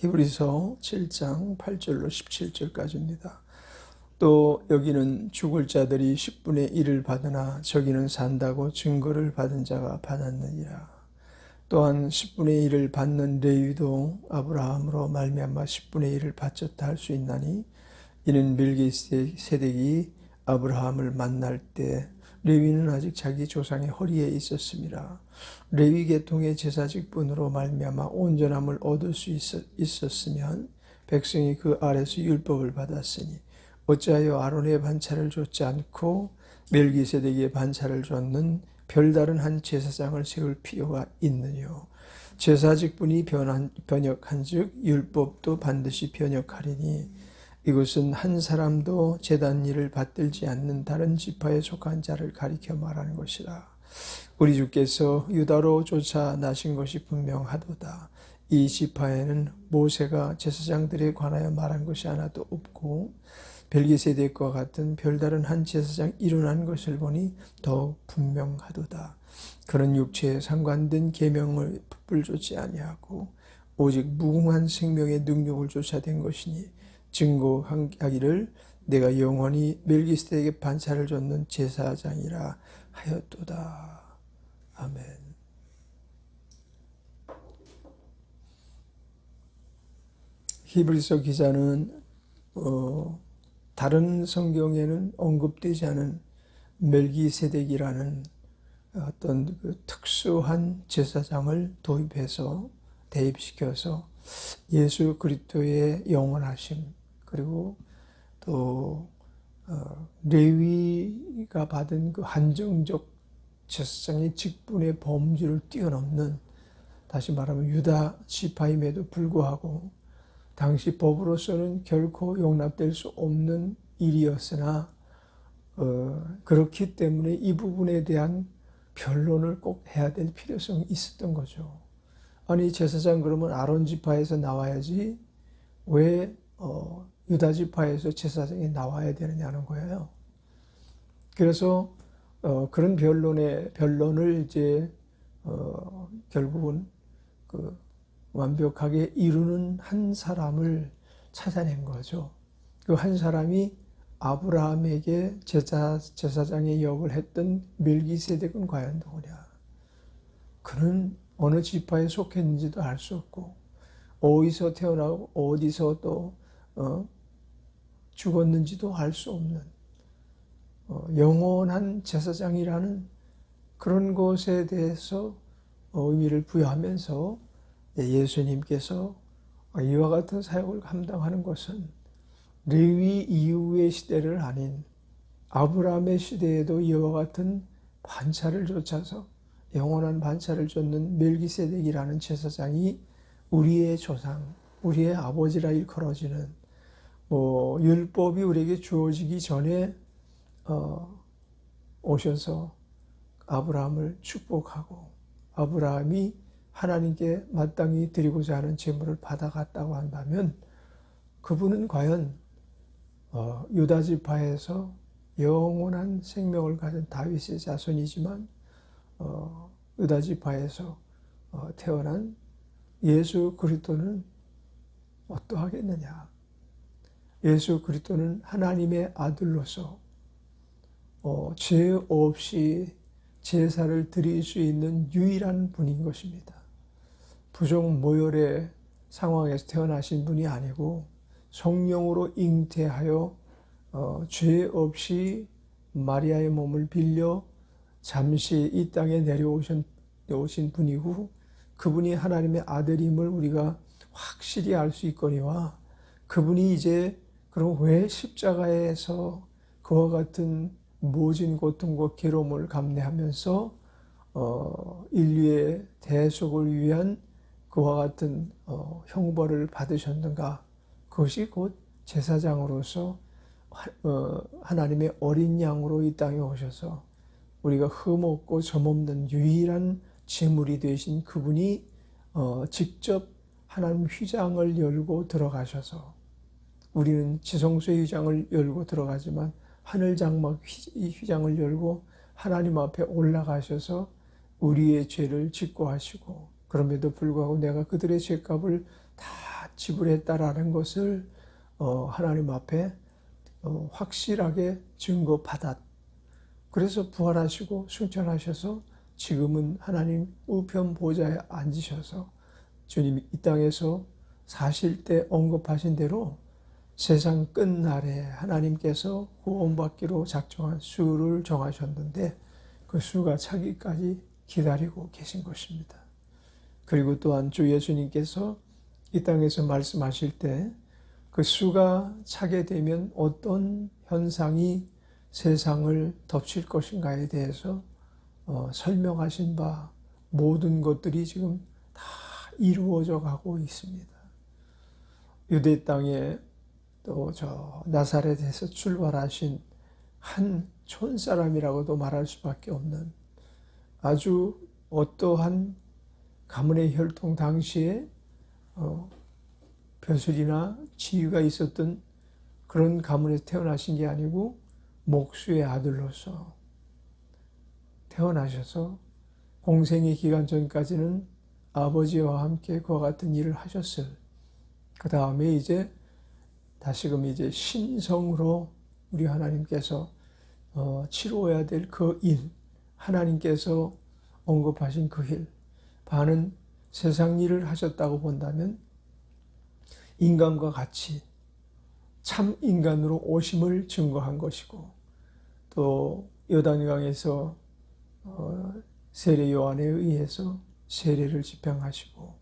히브리서 7장 8절로 17절까지입니다. 또 여기는 죽을 자들이 10분의 1을 받으나 저기는 산다고 증거를 받은 자가 받았느니라. 또한 10분의 1을 받는 레위도 아브라함으로 말미암아 10분의 1을 바쳤다 할 수 있나니 이는 멜기세덱이 아브라함을 만날 때 레위는 아직 자기 조상의 허리에 있었습니다. 레위 계통의 제사직분으로 말미암아 온전함을 얻을 수 있었으면 백성이 그 아래서 율법을 받았으니 어찌하여 아론의 반차를 줬지 않고 멜기세덱의 반차를 줬는 별다른 한 제사장을 세울 필요가 있느뇨. 제사직분이 변한, 변역한즉 율법도 반드시 변역하리니 이것은 한 사람도 제단 일을 받들지 않는 다른 지파에 속한 자를 가리켜 말하는 것이라. 우리 주께서 유다로 쫓아 나신 것이 분명하도다. 이 지파에는 모세가 제사장들에 관하여 말한 것이 하나도 없고 벨기세덱과 같은 별다른 한 제사장 일어난 것을 보니 더욱 분명하도다. 그런 육체에 상관된 계명을 부풀조지 아니하고 오직 무궁한 생명의 능력을 쫓아낸 것이니 증거하기를 내가 영원히 멜기스덱에게 반차를 줬는 제사장이라 하였도다. 아멘. 히브리서 기자는 어, 다른 성경에는 언급되지 않은 멜기세덱이라는 어떤 그 특수한 제사장을 도입해서 대입시켜서 예수 그리스도의 영원하심 그리고 또 어, 레위가 받은 그 한정적 제사장의 직분의 범주를 뛰어넘는 다시 말하면 유다 지파임에도 불구하고 당시 법으로서는 결코 용납될 수 없는 일이었으나 어, 그렇기 때문에 이 부분에 대한 변론을 꼭 해야 될 필요성이 있었던 거죠. 아니 제사장 그러면 아론 지파에서 나와야지 왜 어, 유다 지파에서 제사장이 나와야 되느냐는 거예요. 그래서 어, 그런 변론의 변론을 이제 어, 결국은 그 완벽하게 이루는 한 사람을 찾아낸 거죠. 그 한 사람이 아브라함에게 제사, 제사장의 역을 했던 멜기세덱은 과연 누구냐? 그는 어느 지파에 속했는지도 알 수 없고, 어디서 태어나고 어디서 또 어, 죽었는지도 알 수 없는 어, 영원한 제사장이라는 그런 것에 대해서 의미를 부여하면서 예수님께서 이와 같은 사역을 감당하는 것은 레위 이후의 시대를 아닌 아브라함의 시대에도 이와 같은 반차를 쫓아서 영원한 반차를 쫓는 멜기세덱이라는 제사장이 우리의 조상, 우리의 아버지라 일컬어지는 뭐 율법이 우리에게 주어지기 전에 어, 오셔서 아브라함을 축복하고 아브라함이 하나님께 마땅히 드리고자 하는 제물을 받아갔다고 한다면 그분은 과연 어, 유다 지파에서 영원한 생명을 가진 다윗의 자손이지만 어, 유다 지파에서 어, 태어난 예수 그리스도는 어떠하겠느냐? 예수 그리스도는 하나님의 아들로서 어, 죄 없이 제사를 드릴 수 있는 유일한 분인 것입니다. 부족 모혈의 상황에서 태어나신 분이 아니고 성령으로 잉태하여 어, 죄 없이 마리아의 몸을 빌려 잠시 이 땅에 내려오신 오신 분이고 그분이 하나님의 아들임을 우리가 확실히 알 수 있거니와 그분이 이제 그럼 왜 십자가에서 그와 같은 모진 고통과 괴로움을 감내하면서 어, 인류의 대속을 위한 그와 같은 어, 형벌을 받으셨는가? 그것이 곧 제사장으로서 어, 하나님의 어린 양으로 이 땅에 오셔서 우리가 흠없고 점없는 유일한 제물이 되신 그분이 어, 직접 하나님 휘장을 열고 들어가셔서 우리는 지성소의 휘장을 열고 들어가지만 하늘 장막 휘장을 열고 하나님 앞에 올라가셔서 우리의 죄를 짓고 하시고 그럼에도 불구하고 내가 그들의 죄값을 다 지불했다라는 것을 어, 하나님 앞에 어, 확실하게 증거받았. 그래서 부활하시고 승천하셔서 지금은 하나님 우편 보좌에 앉으셔서 주님이 이 땅에서 사실 때 언급하신 대로 세상 끝날에 하나님께서 구원받기로 작정한 수를 정하셨는데 그 수가 차기까지 기다리고 계신 것입니다. 그리고 또한 주 예수님께서 이 땅에서 말씀하실 때 그 수가 차게 되면 어떤 현상이 세상을 덮칠 것인가에 대해서 어, 설명하신 바 모든 것들이 지금 다 이루어져 가고 있습니다. 유대 땅에 또 저 나사렛에서 출발하신 한 촌사람이라고도 말할 수밖에 없는 아주 어떠한 가문의 혈통 당시에 어, 벼슬이나 지위가 있었던 그런 가문에서 태어나신 게 아니고 목수의 아들로서 태어나셔서 공생의 기간 전까지는 아버지와 함께 그와 같은 일을 하셨을. 그 다음에 이제 다시금 이제 신성으로 우리 하나님께서 어, 치루어야 될 그 일, 하나님께서 언급하신 그 일, 반은 세상 일을 하셨다고 본다면 인간과 같이 참 인간으로 오심을 증거한 것이고 또 요단강에서 어, 세례 요한에 의해서 세례를 집행하시고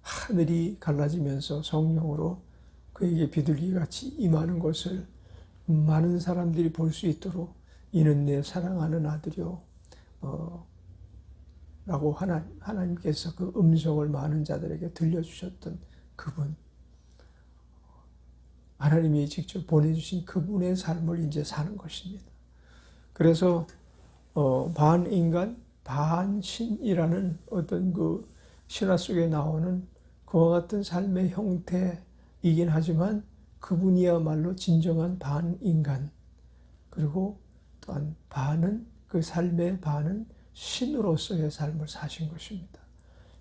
하늘이 갈라지면서 성령으로 그에게 비둘기 같이 임하는 것을 많은 사람들이 볼 수 있도록 이는 내 사랑하는 아들이요 어, 라고 하나, 하나님께서 그 음성을 많은 자들에게 들려주셨던 그분 하나님이 직접 보내주신 그분의 삶을 이제 사는 것입니다. 그래서 어, 반인간, 반신이라는 어떤 그 신화 속에 나오는 그와 같은 삶의 형태 이긴 하지만 그분이야말로 진정한 반인간 그리고 또한 반은 그 삶의 반은 신으로서의 삶을 사신 것입니다.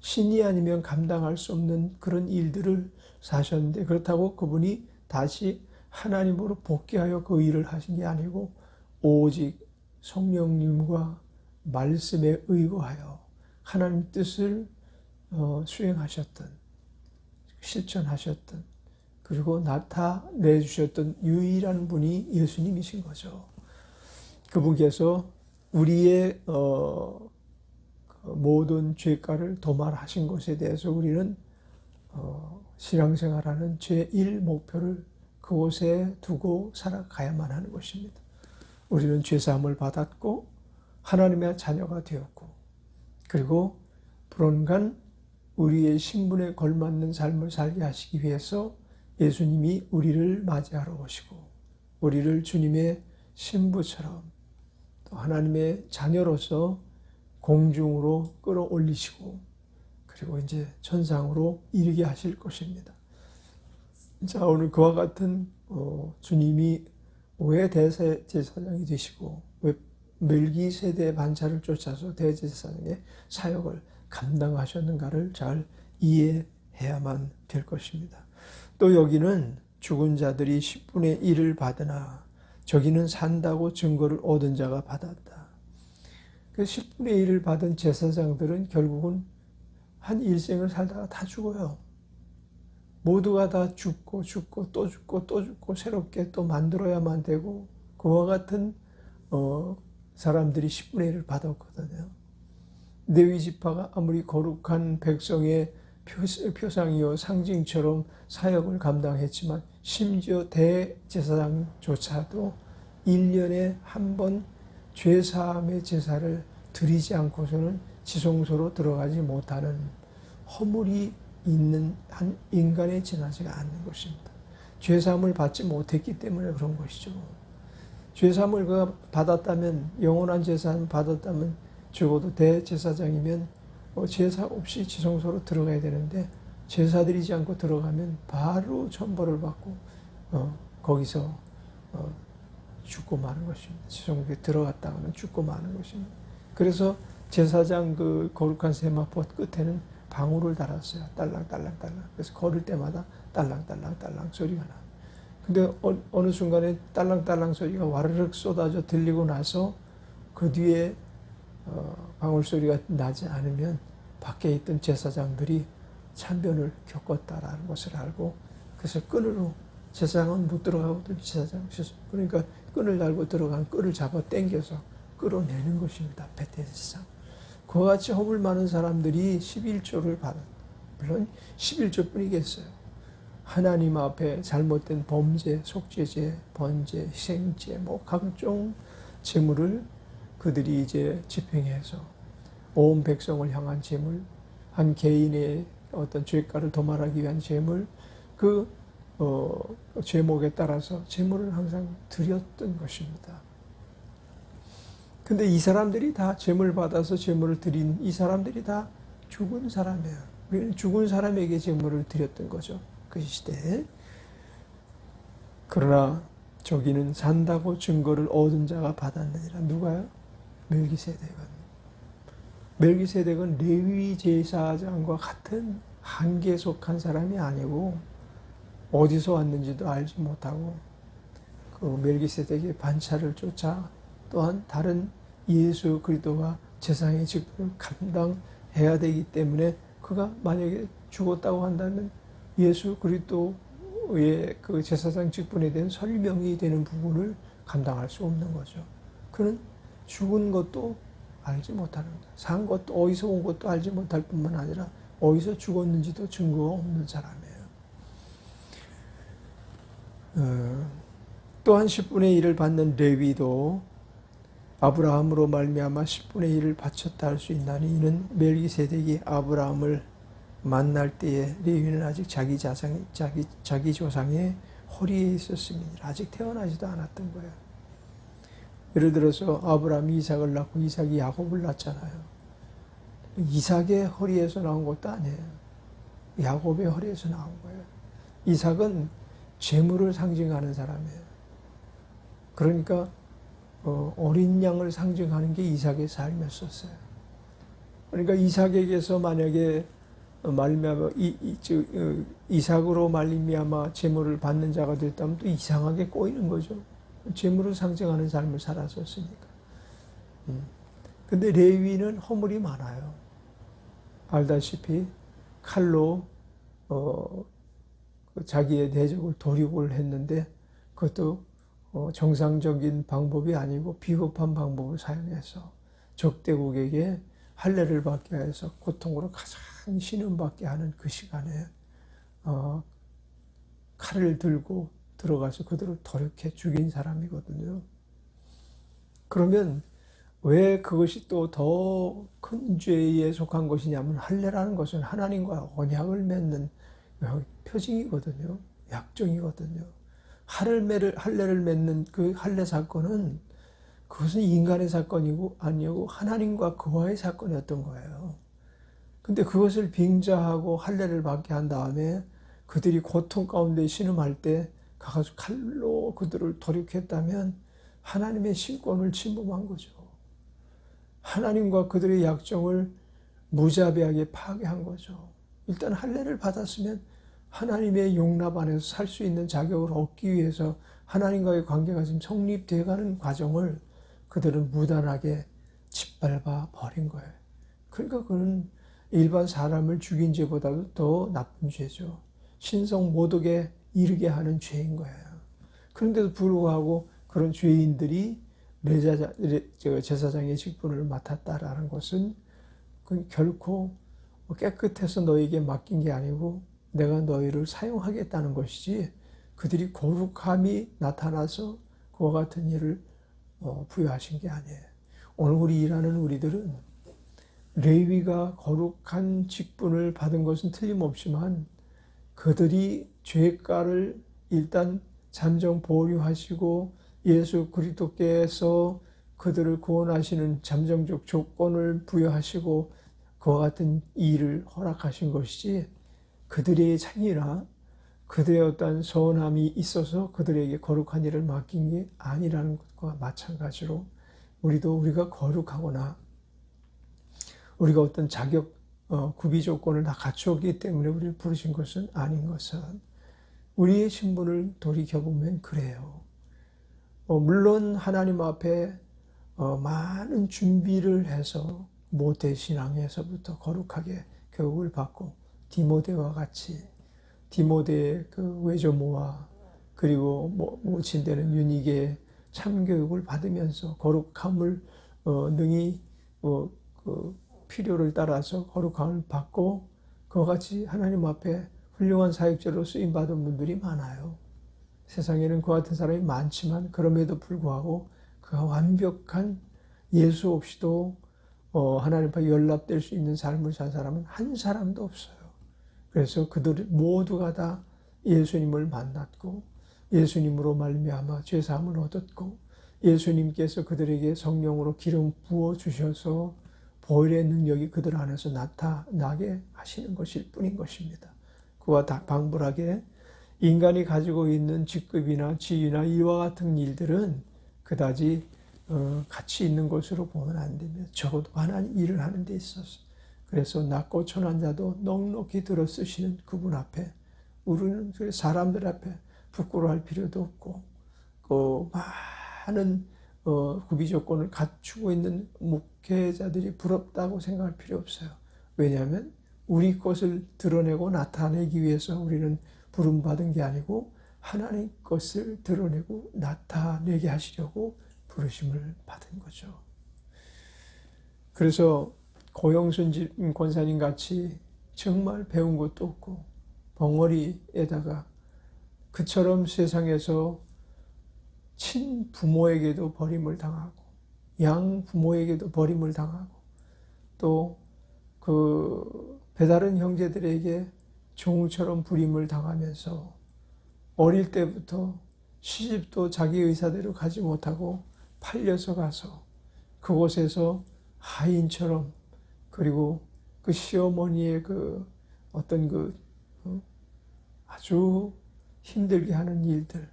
신이 아니면 감당할 수 없는 그런 일들을 사셨는데 그렇다고 그분이 다시 하나님으로 복귀하여 그 일을 하신 게 아니고 오직 성령님과 말씀에 의거하여 하나님 뜻을 어, 수행하셨던 실천하셨던 그리고 나타내 주셨던 유일한 분이 예수님이신 거죠. 그분께서 우리의 어, 그 모든 죄가를 도말하신 것에 대해서 우리는 어, 신앙생활하는 제1 목표를 그곳에 두고 살아가야만 하는 것입니다. 우리는 죄사함을 받았고 하나님의 자녀가 되었고 그리고 불언간 우리의 신분에 걸맞는 삶을 살게 하시기 위해서 예수님이 우리를 맞이하러 오시고 우리를 주님의 신부처럼 또 하나님의 자녀로서 공중으로 끌어올리시고 그리고 이제 천상으로 이르게 하실 것입니다. 자 오늘 그와 같은 어, 주님이 왜 대제사장이 되시고 왜 멜기 세대의 반차를 쫓아서 대제사장의 사역을 감당하셨는가를 잘 이해해야만 될 것입니다. 또 여기는 죽은 자들이 10분의 1을 받으나 저기는 산다고 증거를 얻은 자가 받았다. 그 10분의 1을 받은 제사장들은 결국은 한 일생을 살다가 다 죽어요. 모두가 다 죽고 죽고 또 죽고 또 죽고 새롭게 또 만들어야만 되고 그와 같은 어, 사람들이 10분의 1을 받았거든요. 레위 지파가 아무리 거룩한 백성의 표상이요 상징처럼 사역을 감당했지만 심지어 대제사장조차도 1년에 한 번 죄사함의 제사를 드리지 않고서는 지성소로 들어가지 못하는 허물이 있는 한 인간에 지나지가 않는 것입니다. 죄사함을 받지 못했기 때문에 그런 것이죠. 죄사함을 받았다면 영원한 제사함을 받았다면 적어도 대제사장이면 어, 제사 없이 지성소로 들어가야 되는데 제사 드리지 않고 들어가면 바로 천벌을 받고 어, 거기서 어, 죽고 마는 것입니다. 지성소에 들어갔다가는 죽고 마는 것입니다. 그래서 제사장 그 거룩한 세마포 끝에는 방울을 달았어요. 딸랑딸랑딸랑. 그래서 걸을 때마다 딸랑딸랑 딸랑 소리가 나. 근데 어, 어느 순간에 딸랑딸랑 소리가 와르륵 쏟아져 들리고 나서 그 뒤에 어, 방울 소리가 나지 않으면 밖에 있던 제사장들이 참변을 겪었다라는 것을 알고 그래서 끈으로 제사장은 못 들어가고 제사장 그러니까 끈을 달고 들어간 끈을 잡아 당겨서 끌어내는 것입니다. 베테스상. 그와 같이 허물 많은 사람들이 11조를 받은 물론 11조뿐이겠어요. 하나님 앞에 잘못된 범죄, 속죄죄, 번죄, 희생죄, 뭐 각종 재물을 그들이 이제 집행해서 온 백성을 향한 재물, 한 개인의 어떤 죄가를 도말하기 위한 재물, 그 어, 제목에 따라서 재물을 항상 드렸던 것입니다. 근데 이 사람들이 다 재물 받아서 재물을 드린 이 사람들이 다 죽은 사람이에요. 우리는 죽은 사람에게 재물을 드렸던 거죠. 그 시대에. 그러나 저기는 산다고 증거를 얻은 자가 받았느니라. 누가요? 멜기세덱은. 멜기세덱은 레위 제사장과 같은 한계에 속한 사람이 아니고 어디서 왔는지도 알지 못하고 그 멜기세덱의 반차를 쫓아 또한 다른 예수 그리스도가 재상의 직분을 감당해야 되기 때문에 그가 만약에 죽었다고 한다면 예수 그리스도의 그 제사장 직분에 대한 설명이 되는 부분을 감당할 수 없는 거죠. 그는 죽은 것도 알지 못하는. 산 것도 어디서 온 것도 알지 못할 뿐만 아니라 어디서 죽었는지도 증거가 없는 사람이에요. 어, 또한 10분의 1을 받는 레위도 아브라함으로 말미암아 10분의 1을 바쳤다 할 수 있나니 이는 멜기세덱이 아브라함을 만날 때에 레위는 아직 자기 자상 자기 자기 조상의 허리에 있었습니다. 아직 태어나지도 않았던 거예요. 예를 들어서 아브라함이 이삭을 낳고 이삭이 야곱을 낳잖아요. 이삭의 허리에서 나온 것도 아니에요. 야곱의 허리에서 나온 거예요. 이삭은 재물을 상징하는 사람이에요. 그러니까 어, 린 양을 상징하는 게 이삭의 삶이었었어요. 그러니까 이삭에게서 만약에 말미암아 이, 이, 저, 어, 이삭으로 말미암아 재물을 받는 자가 됐다면 또 이상하게 꼬이는 거죠. 재물을 상징하는 삶을 살았었으니까. 음. 근데 레위는 허물이 많아요. 알다시피 칼로 어, 그 자기의 대적을 도륙을 했는데 그것도 어, 정상적인 방법이 아니고 비겁한 방법을 사용해서 적대국에게 할례를 받게 해서 고통으로 가장 신음받게 하는 그 시간에 어, 칼을 들고 들어가서 그들을 도륙해 죽인 사람이거든요. 그러면 왜 그것이 또 더 큰 죄에 속한 것이냐면 할례라는 것은 하나님과 언약을 맺는 표징이거든요. 약정이거든요. 할례를 할례를 맺는 그 할례 사건은 그것은 인간의 사건이고 아니고 하나님과 그와의 사건이었던 거예요. 근데 그것을 빙자하고 할례를 받게 한 다음에 그들이 고통 가운데 신음할 때 가가지고 칼로 그들을 도륙했다면 하나님의 신권을 침범한 거죠. 하나님과 그들의 약정을 무자비하게 파괴한 거죠. 일단 할례를 받았으면 하나님의 용납 안에서 살 수 있는 자격을 얻기 위해서 하나님과의 관계가 지금 성립되어 가는 과정을 그들은 무단하게 짓밟아 버린 거예요. 그러니까 그는 일반 사람을 죽인 죄보다도 더 나쁜 죄죠. 신성 모독에 이르게 하는 죄인 거예요. 그런데도 불구하고 그런 죄인들이 제사장의 직분을 맡았다라는 것은 그 결코 깨끗해서 너에게 맡긴 게 아니고 내가 너희를 사용하겠다는 것이지 그들이 거룩함이 나타나서 그와 같은 일을 어, 부여하신 게 아니에요. 오늘 우리 일하는 우리들은 레위가 거룩한 직분을 받은 것은 틀림없지만 그들이 죄가를 일단 잠정 보류하시고 예수 그리스도께서 그들을 구원하시는 잠정적 조건을 부여하시고 그와 같은 일을 허락하신 것이지 그들의 창이나 그들의 어떤 서운함이 있어서 그들에게 거룩한 일을 맡긴 게 아니라는 것과 마찬가지로 우리도 우리가 거룩하거나 우리가 어떤 자격 어, 구비 조건을 다 갖추었기 때문에 우리를 부르신 것은 아닌 것은 우리의 신분을 돌이켜보면 그래요. 어, 물론 하나님 앞에 어, 많은 준비를 해서 모태 신앙에서부터 거룩하게 교육을 받고 디모데와 같이 디모데의 그 외조모와 그리고 모- 모친 되는 유닉의 참교육을 받으면서 거룩함을 어, 능히 어, 그 필요를 따라서 거룩함을 받고 그와 같이 하나님 앞에 훌륭한 사역자로 쓰임 받은 분들이 많아요. 세상에는 그 같은 사람이 많지만 그럼에도 불구하고 그가 완벽한 예수 없이도 어, 하나님 앞에 연락될 수 있는 삶을 산 사람은 한 사람도 없어요. 그래서 그들 모두가 다 예수님을 만났고 예수님으로 말미암아 죄 사함을 얻었고 예수님께서 그들에게 성령으로 기름 부어 주셔서 보혈의 능력이 그들 안에서 나타나게 하시는 것일 뿐인 것입니다. 그와 다 방불하게 인간이 가지고 있는 직급이나 지위나 이와 같은 일들은 그다지 어, 가치 있는 것으로 보면 안 됩니다. 적어도 하나님 일을 하는 데 있어서 그래서 낮고 천한 자도 넉넉히 들어 쓰시는 그분 앞에 우리는 그 사람들 앞에 부끄러워할 필요도 없고 그 많은 어, 구비 조건을 갖추고 있는 목회자들이 부럽다고 생각할 필요 없어요. 왜냐하면 우리 것을 드러내고 나타내기 위해서 우리는 부름받은 게 아니고 하나님 것을 드러내고 나타내게 하시려고 부르심을 받은 거죠. 그래서 고영순 권사님 같이 정말 배운 것도 없고 벙어리에다가 그처럼 세상에서 친 부모에게도 버림을 당하고 양 부모에게도 버림을 당하고 또그 배다른 형제들에게 종처럼 부림을 당하면서 어릴 때부터 시집도 자기 의사대로 가지 못하고 팔려서 가서 그곳에서 하인처럼 그리고 그 시어머니의 그 어떤 그 어? 아주 힘들게 하는 일들,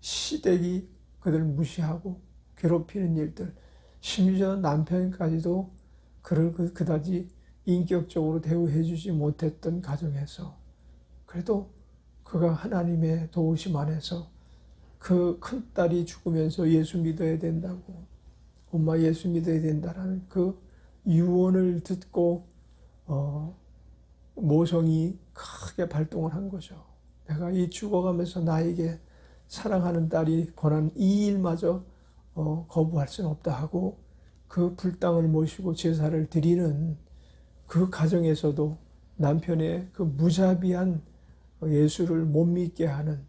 시댁이 그들 무시하고 괴롭히는 일들, 심지어 남편까지도 그를 그- 그다지 인격적으로 대우해 주지 못했던 가정에서 그래도 그가 하나님의 도우심 안에서 그 큰 딸이 죽으면서 예수 믿어야 된다고 엄마 예수 믿어야 된다라는 그 유언을 듣고 어, 모성이 크게 발동을 한 거죠. 내가 이 죽어가면서 나에게 사랑하는 딸이 권한 이 일마저 어, 거부할 수는 없다 하고 그 불당을 모시고 제사를 드리는 그 가정에서도 남편의 그 무자비한 예수를 못 믿게 하는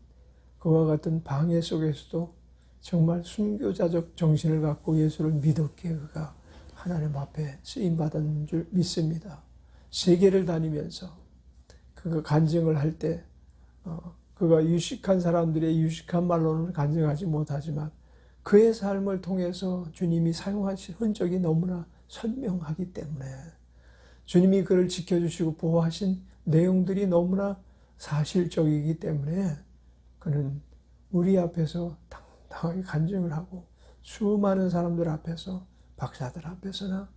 그와 같은 방해 속에서도 정말 순교자적 정신을 갖고 예수를 믿었기에 그가 하나님 앞에 쓰임 받은 줄 믿습니다. 세계를 다니면서 그가 간증을 할때 어, 그가 유식한 사람들의 유식한 말로는 간증하지 못하지만 그의 삶을 통해서 주님이 사용하신 흔적이 너무나 선명하기 때문에 주님이 그를 지켜주시고 보호하신 내용들이 너무나 사실적이기 때문에 그는 우리 앞에서 당당하게 간증을 하고 수많은 사람들 앞에서 박사들 앞에서나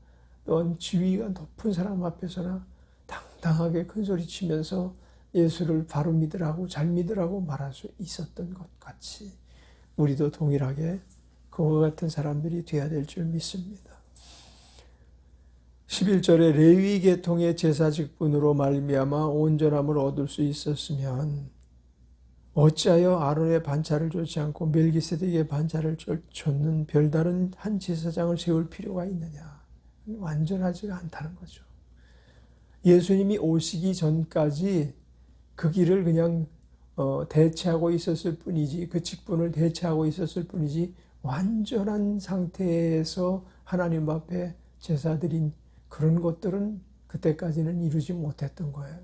또는 지위가 높은 사람 앞에서나 당당하게 큰 소리 치면서 예수를 바로 믿으라고 잘 믿으라고 말할 수 있었던 것 같이 우리도 동일하게 그와 같은 사람들이 되어야 될 줄 믿습니다. 11절에 레위 계통의 제사 직분으로 말미암아 온전함을 얻을 수 있었으면 어찌하여 아론의 반차를 쫓지 않고 멜기세덱의 반차를 쫓는 별다른 한 제사장을 세울 필요가 있느냐? 완전하지가 않다는 거죠. 예수님이 오시기 전까지 그 길을 그냥 어, 대체하고 있었을 뿐이지 그 직분을 대체하고 있었을 뿐이지 완전한 상태에서 하나님 앞에 제사 드린 그런 것들은 그때까지는 이루지 못했던 거예요.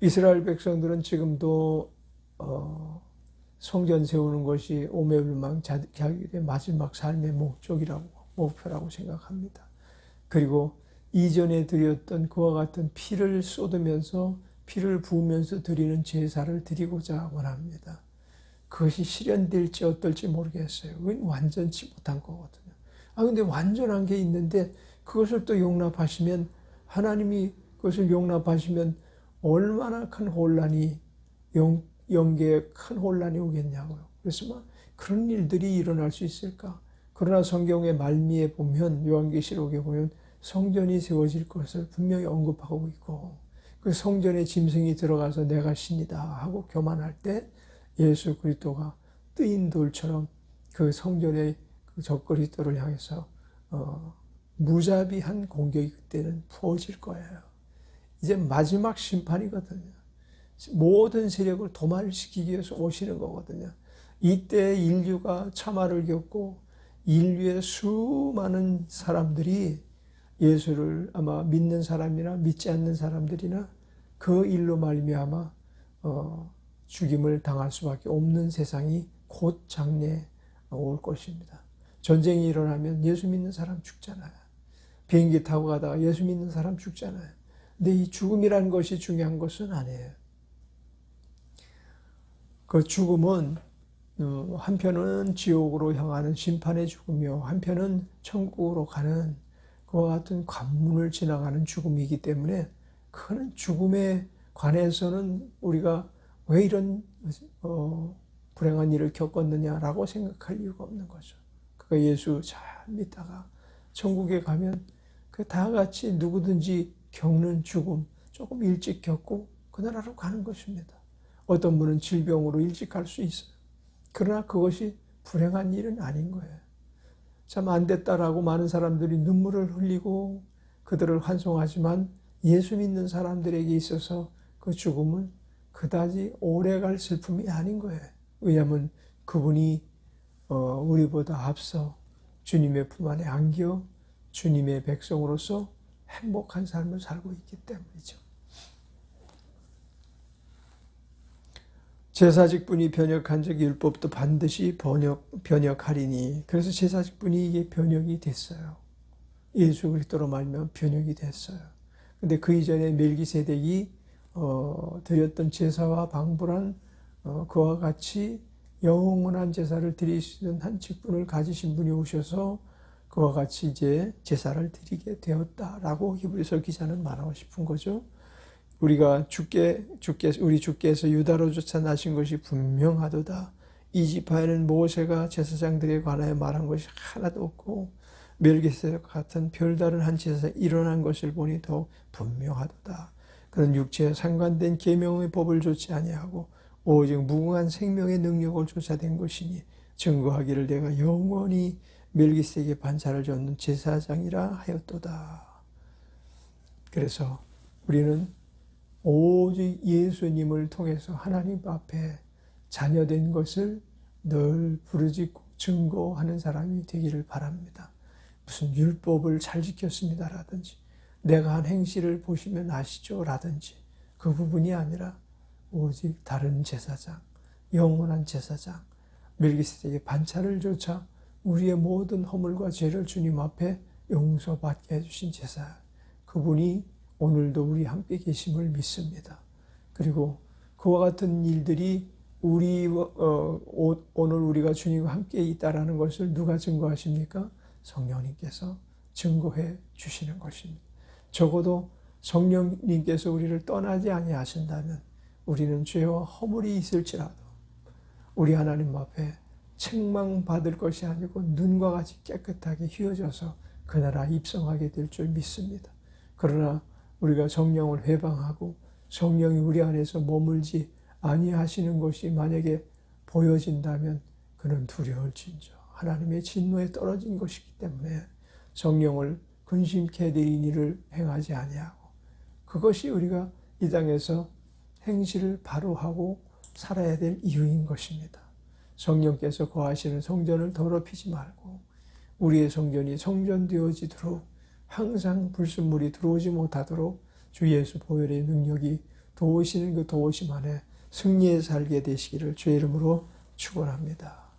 이스라엘 백성들은 지금도 어, 성전 세우는 것이 오매불망 자기의 마지막 삶의 목적이라고 목표라고 생각합니다. 그리고 이전에 드렸던 그와 같은 피를 쏟으면서 피를 부으면서 드리는 제사를 드리고자 원합니다. 그것이 실현될지 어떨지 모르겠어요. 완전치 못한 거거든요. 아 근데 완전한 게 있는데 그것을 또 용납하시면 하나님이 그것을 용납하시면 얼마나 큰 혼란이 영, 영계에 큰 혼란이 오겠냐고요. 그래서 막 그런 일들이 일어날 수 있을까? 그러나 성경의 말미에 보면 요한계시록에 보면 성전이 세워질 것을 분명히 언급하고 있고 그 성전에 짐승이 들어가서 내가 신이다 하고 교만할 때 예수 그리스도가 뜨인 돌처럼 그 성전의 그 적그리스도를 향해서 어, 무자비한 공격이 그때는 부어질 거예요. 이제 마지막 심판이거든요. 모든 세력을 도말시키기 위해서 오시는 거거든요. 이때 인류가 참화를 겪고 인류의 수많은 사람들이 예수를 아마 믿는 사람이나 믿지 않는 사람들이나 그 일로 말미암아 어, 죽임을 당할 수밖에 없는 세상이 곧 장래에 올 것입니다. 전쟁이 일어나면 예수 믿는 사람 죽잖아요. 비행기 타고 가다가 예수 믿는 사람 죽잖아요. 근데 이 죽음이라는 것이 중요한 것은 아니에요. 그 죽음은 어, 한편은 지옥으로 향하는 심판의 죽음이요, 한편은 천국으로 가는 그와 같은 관문을 지나가는 죽음이기 때문에 그는 죽음에 관해서는 우리가 왜 이런 어, 불행한 일을 겪었느냐라고 생각할 이유가 없는 거죠. 그가 예수 잘 믿다가 천국에 가면 그 다 같이 누구든지 겪는 죽음 조금 일찍 겪고 그 나라로 가는 것입니다. 어떤 분은 질병으로 일찍 갈 수 있어요. 그러나 그것이 불행한 일은 아닌 거예요. 참 안 됐다라고 많은 사람들이 눈물을 흘리고 그들을 환송하지만 예수 믿는 사람들에게 있어서 그 죽음은 그다지 오래 갈 슬픔이 아닌 거예요. 왜냐하면 그분이 어, 우리보다 앞서 주님의 품 안에 안겨 주님의 백성으로서 행복한 삶을 살고 있기 때문이죠. 제사직분이 변역한 적 율법도 반드시 번역, 변역하리니 그래서 제사직분이 이게 변역이 됐어요. 예수 그리스도로 말면 변역이 됐어요. 근데 그 이전에 멜기세덱이 어, 드렸던 제사와 방불한 어, 그와 같이 영원한 제사를 있는 한 직분을 가지신 분이 오셔서 그와 같이 이제 제사를 드리게 되었다라고 히브리서 기자는 말하고 싶은 거죠. 우리가 주께 주께 우리 주께서 유다로 쫓아 나신 것이 분명하도다. 이 지파에는 모세가 제사장들에 관하여 말한 것이 하나도 없고 멜기세덱 같은 별다른 한 제사 일어난 것을 보니 더욱 분명하도다. 그는 육체에 상관된 계명의 법을 좇지 아니하고 오직 무궁한 생명의 능력을 쫓아낸 것이니 증거하기를 내가 영원히 멜기세덱에 반차를 줬는 제사장이라 하였도다. 그래서 우리는 오직 예수님을 통해서 하나님 앞에 자녀된 것을 늘 부르짖고 증거하는 사람이 되기를 바랍니다. 무슨 율법을 잘 지켰습니다라든지 내가 한 행실을 보시면 아시죠? 라든지 그 부분이 아니라 오직 다른 제사장, 영원한 제사장, 멜기세덱의 반차를 조차 우리의 모든 허물과 죄를 주님 앞에 용서받게 해주신 제사. 그분이 오늘도 우리 함께 계심을 믿습니다. 그리고 그와 같은 일들이 우리 어, 오늘 우리가 주님과 함께 있다라는 것을 누가 증거하십니까? 성령님께서 증거해 주시는 것입니다. 적어도 성령님께서 우리를 떠나지 아니하신다면 우리는 죄와 허물이 있을지라도 우리 하나님 앞에 책망받을 것이 아니고 눈과 같이 깨끗하게 휘어져서 그 나라 입성하게 될 줄 믿습니다. 그러나 우리가 성령을 회방하고 성령이 우리 안에서 머물지 아니하시는 것이 만약에 보여진다면 그는 두려울진저 하나님의 진노에 떨어진 것이기 때문에 성령을 근심케 드린 일을 행하지 아니하고 그것이 우리가 이 땅에서 행실을 바로 하고 살아야 될 이유인 것입니다. 성령께서 거하시는 성전을 더럽히지 말고 우리의 성전이 성전되어지도록 항상 불순물이 들어오지 못하도록 주 예수 보혈의 능력이 도우시는 그 도우심 안에 승리에 살게 되시기를 주의 이름으로 축원합니다.